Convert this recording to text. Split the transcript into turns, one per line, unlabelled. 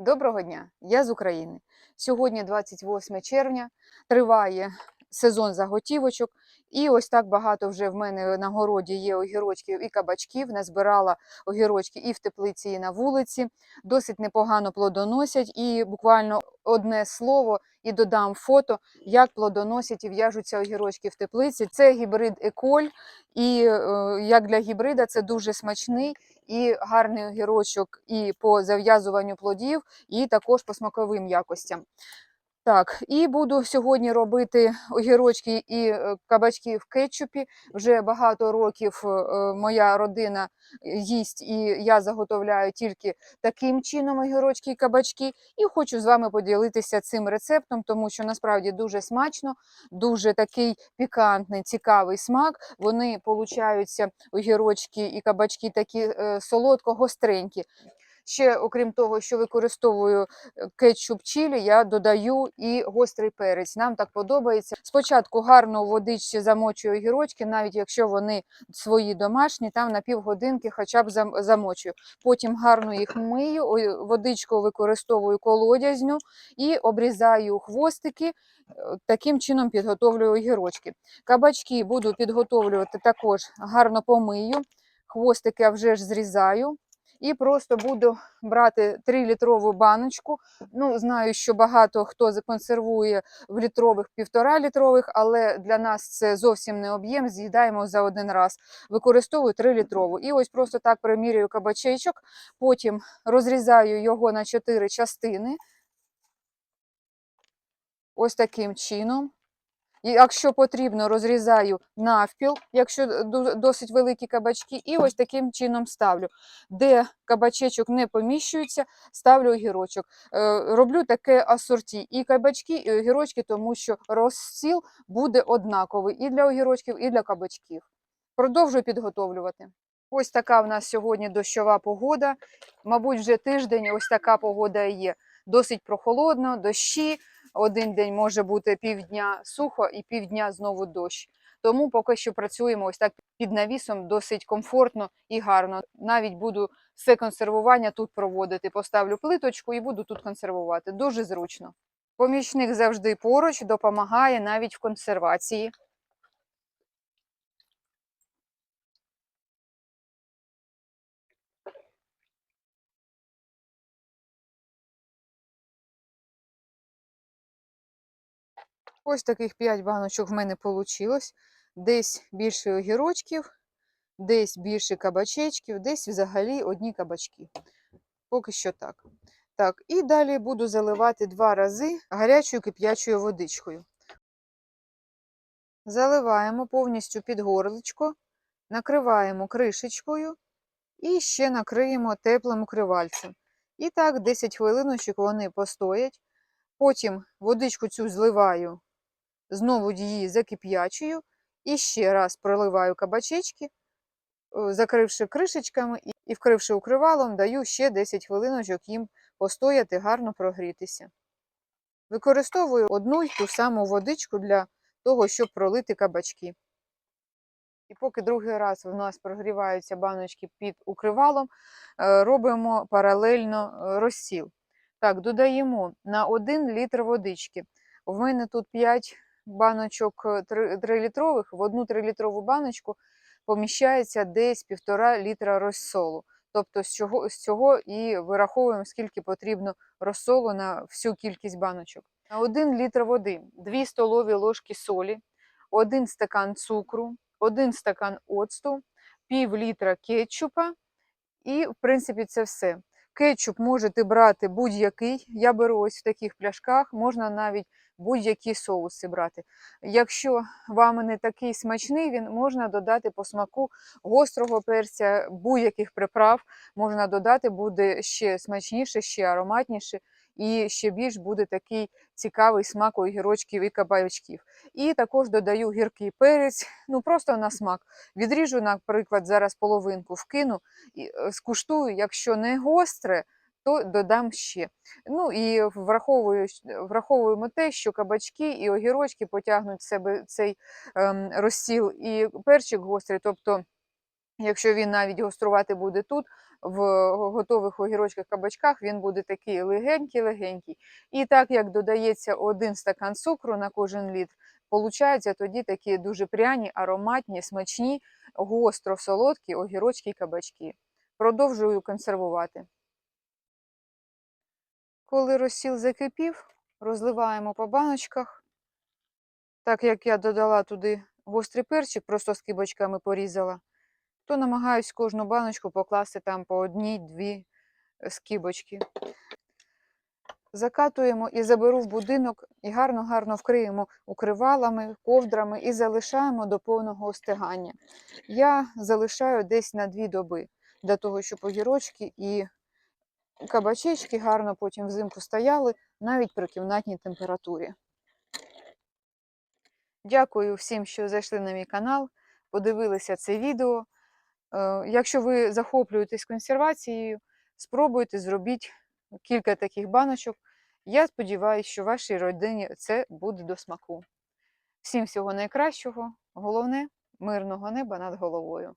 Доброго дня, я з України. Сьогодні 28 червня, триває сезон заготівочок. І ось так багато вже в мене на городі є огірочків і кабачків. Назбирала огірочки і в теплиці, і на вулиці. Досить непогано плодоносять. І буквально одне слово і додам фото, як плодоносять і в'яжуться огірочки в теплиці. Це гібрид Еколь. І е, як для гібрида це дуже смачний і гарний огірочок і по зав'язуванню плодів, і також по смаковим якостям. Так, і буду сьогодні робити огірочки і е, кабачки в кетчупі. Вже багато років е, моя родина їсть, і я заготовляю тільки таким чином огірочки і кабачки. І хочу з вами поділитися цим рецептом, тому що насправді дуже смачно, дуже такий пікантний, цікавий смак. Вони получаються огірочки і кабачки такі е, солодко-гостренькі. Ще, окрім того, що використовую е, кетчуп чилі, я додаю і гострий перець. Нам так подобається. Спочатку гарно у водичці замочую огірочки, навіть якщо вони свої домашні, там на півгодинки хоча б замочую. Потім гарно їх мию, водичку використовую колодязню і обрізаю хвостики. е, Таким чином підготовлюю огірочки. Кабачки буду підготовлювати також гарно помию. Хвостики я вже ж зрізаю. І просто буду брати 3-літрову баночку. Ну, знаю, що багато хто законсервує в літрових, півтора літрових, але для нас це зовсім не об'єм, з'їдаємо за один раз. Використовую 3-літрову. І ось просто так примірюю кабачечок, потім розрізаю його на 4 частини. Ось таким чином. Якщо потрібно, розрізаю навпіл, якщо досить великі кабачки, і ось таким чином ставлю. Де кабачечок не поміщується, ставлю огірочок. Е, Роблю таке асорті і кабачки, і огірочки, тому що розсіл буде однаковий і для огірочків, і для кабачків. Продовжую підготовлювати. Ось така в нас сьогодні дощова погода. Мабуть, вже тиждень ось така погода є. Досить прохолодно, дощі. Один день може бути півдня сухо і півдня знову дощ. Тому поки що працюємо ось так під навісом, досить комфортно і гарно. Навіть буду все консервування тут проводити. Поставлю плиточку і буду тут консервувати. Дуже зручно. Помічник завжди поруч допомагає навіть в консервації. Ось таких 5 баночок в мене вийшло. Десь більше огірочків, десь більше кабачечків, десь взагалі одні кабачки. Поки що так. Так, і далі буду заливати два рази гарячою кип'ячою водичкою. Заливаємо повністю під горличко, накриваємо кришечкою і ще накриємо теплим укривальцем. І так 10 хвилиночок вони постоять. Потім водичку цю зливаю знову її закип'ячую і ще раз проливаю кабачечки, е, закривши кришечками і- вкривши укривалом, даю ще 10 хвилиночок їм постояти, гарно прогрітися. Використовую одну й ту саму водичку для того, щоб пролити кабачки. І поки другий раз в нас прогріваються баночки під укривалом, е, робимо паралельно е, розсіл. Так, додаємо на 1 літр водички. В мене тут 5 баночок 3-літрових, в одну 3-літрову баночку поміщається десь 1,5 літра розсолу. Тобто з цього, з цього і вираховуємо, скільки потрібно розсолу на всю кількість баночок. На 1 літр води 2 столові ложки солі, 1 стакан цукру, 1 стакан оцту, пів літра кетчупа і, в принципі, це все. Кетчуп можете брати будь-який. Я беру ось в таких пляшках, можна навіть будь-які соуси брати. Якщо вам не такий смачний, він можна додати по смаку гострого перця, будь-яких приправ можна додати, буде ще смачніше, ще ароматніше і ще більш буде такий цікавий смак у огірочків і кабачків. І також додаю гіркий перець, ну просто на смак. Відріжу, наприклад, зараз половинку вкину і е, скуштую, якщо не гостре, то додам ще. Ну і враховую, враховуємо те, що кабачки і огірочки потягнуть в себе цей ем, розсіл і перчик гострий, тобто Якщо він навіть гострувати буде тут, в готових огірочках кабачках, він буде такий легенький-легенький. І так як додається один стакан цукру на кожен літр, получаються тоді такі дуже пряні, ароматні, смачні, гостро солодкі огірочки і кабачки. Продовжую консервувати. Коли розсіл закипів, розливаємо по баночках. Так як я додала туди гострий перчик, просто з кибочками порізала, то намагаюсь кожну баночку покласти там по одній-дві скибочки. Закатуємо і заберу в будинок і гарно-гарно вкриємо укривалами, ковдрами і залишаємо до повного остигання. Я залишаю десь на дві доби, для того, щоб огірочки і кабачечки гарно потім взимку стояли навіть при кімнатній температурі. Дякую всім, що зайшли на мій канал, подивилися це відео. Е, Якщо ви захоплюєтесь консервацією, спробуйте зробіть кілька таких баночок. Я сподіваюся, що вашій родині це буде до смаку. Всім всього найкращого, головне мирного неба над головою.